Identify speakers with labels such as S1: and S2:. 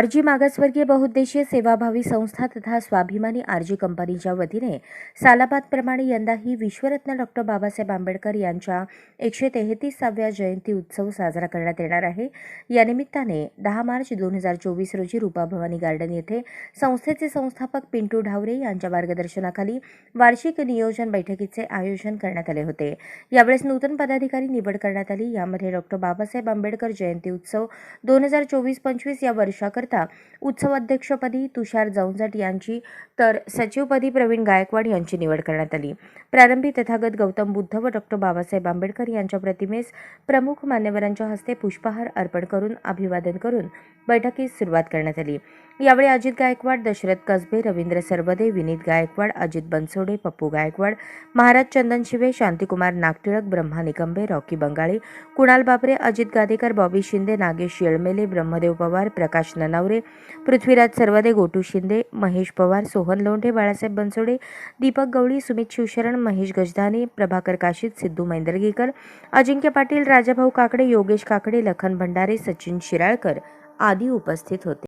S1: RG मागासवर्गीय बहुउद्देशीय सेवाभावी संस्था तथा स्वाभिमानी आरजी कंपनीच्या वतीने सालाबादप्रमाणे यंदाही विश्वरत्न डॉक्टर बाबासाहेब आंबेडकर यांच्या एकशे तेहतीसाव्या जयंती उत्सव साजरा करण्यात येणार आहे. या निमित्ताने दहा मार्च दोन हजार चोवीस रोजी रूपाभवानी गार्डन येथे संस्थेचे संस्थापक पिंटू ढावरे यांच्या मार्गदर्शनाखाली वार्षिक नियोजन बैठकीचे आयोजन करण्यात आले होते. यावेळेस नूतन पदाधिकारी निवड करण्यात आली. यामध्ये डॉक्टर बाबासाहेब आंबेडकर जयंती उत्सव दोन हजार चोवीस पंचवीस या वर्षाकरता उत्सव अध्यक्षपदी तुषार जौंजट यांची तर सचिवपदी प्रवीण गायकवाड यांची निवड करण्यात आली. प्रारंभी तथागत गौतम बुद्ध व डॉक्टर बाबासाहेब आंबेडकर यांच्या प्रतिमेस प्रमुख मान्यवरांच्या हस्ते पुष्पहार अर्पण करून अभिवादन करून बैठकीस सुरुवात करण्यात आली. यावेळी अजित गायकवाड दशरथ कसबे रवींद्र सरवदे विनीत गायकवाड अजित बनसोडे पप्पू गायकवाड महाराज चंदन शिवे शांतिकुमार नागटिळक ब्रह्मा निकंबे रॉकी बंगाळे कुणाल बाबरे अजित गादेकर बॉबी शिंदे नागेश येळमेले ब्रह्मदेव पवार प्रकाश ननावरे पृथ्वीराज सर्वदे गोटू शिंदे महेश पवार सोहन लोंढे बाळासाहेब बनसोडे दीपक गवळी सुमित शिवशरण महेश गजदाने प्रभाकर काशीद सिद्धू मैंदरगीकर अजिंक्य पाटील राजाभाऊ काकडे योगेश काकडे लखन भंडारे सचिन शिराळकर आदी उपस्थित होते.